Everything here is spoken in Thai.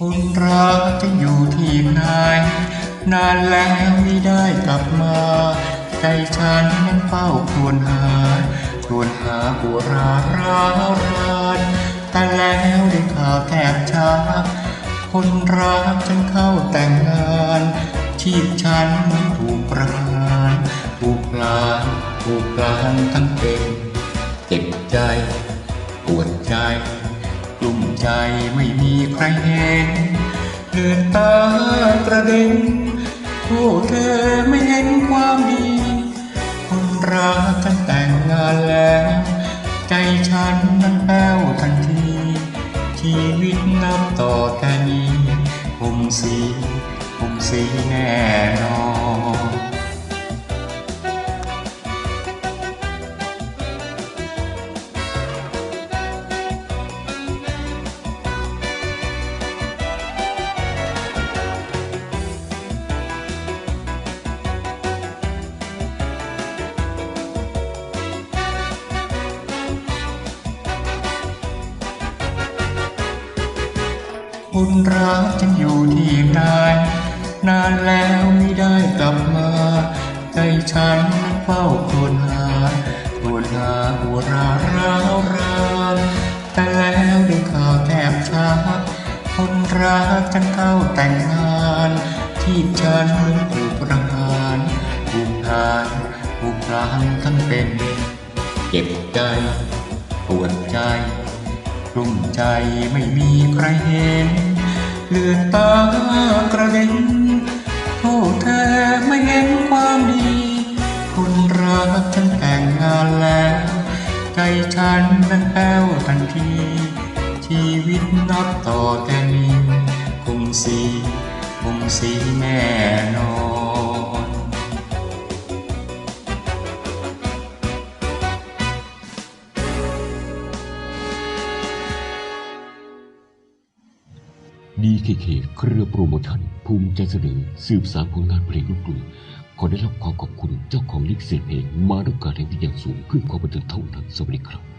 คนรักจะอยู่ที่ไหน นานแล้วไม่ได้กลับมา ใจฉันนั้นเฝ้าครวญหาครวญหาหัวราราวรานแต่แล้วได้ข่าวแทบช้าคนรักฉันเข้าแต่งงาน ชีพฉันนั้นถูกประหารถูกลานถูกกลานทั้งเป็นเจ็บใจปวดใจกลุ่มใจไม่ ใครเห็นเลือนตากระเด็นโอ้เธอไม่เห็นความดี คนรักกันแต่งงานแล้ว ใจฉันนั้นแป้วทันที ชีวิตนับต่อแต่นี้ผมสีผมสีแน่นอน คุณรักฉันอยู่ที่ไหนนานแล้วไม่ได้กลับมา ใจฉันเฝ้าครวญหาครวญหาหัวราร้าวรานแต่แล้วได้ข่าวแทบช้าคนรักฉันเข้าแต่งงาน ที่ฉันถูกประหารถูกทานถูกพลานทั้งเป็น เจ็บใจปวดใจ กลุ้มใจไม่มีใครเห็น เลือดตากระเด็นโทษเธอไม่เห็นความดี คุณรักฉันแต่งงานแล้ว ใจฉันนั้นแป้วทันที ชีวิตนับต่อแต่นี้คงสีคงสีแน่นอน ดีเคเคเครือโปรโมชั่น ภูมิใจเสนอสืบสารผลงานเพลงลูกกรุงขอได้รับความขอบคุณเจ้าของลิขสิทธิ์เพลงมาด้วยการแห่งที่อย่างสูงเพื่อความบันเทิงเท่านั้นสวัสดีครับ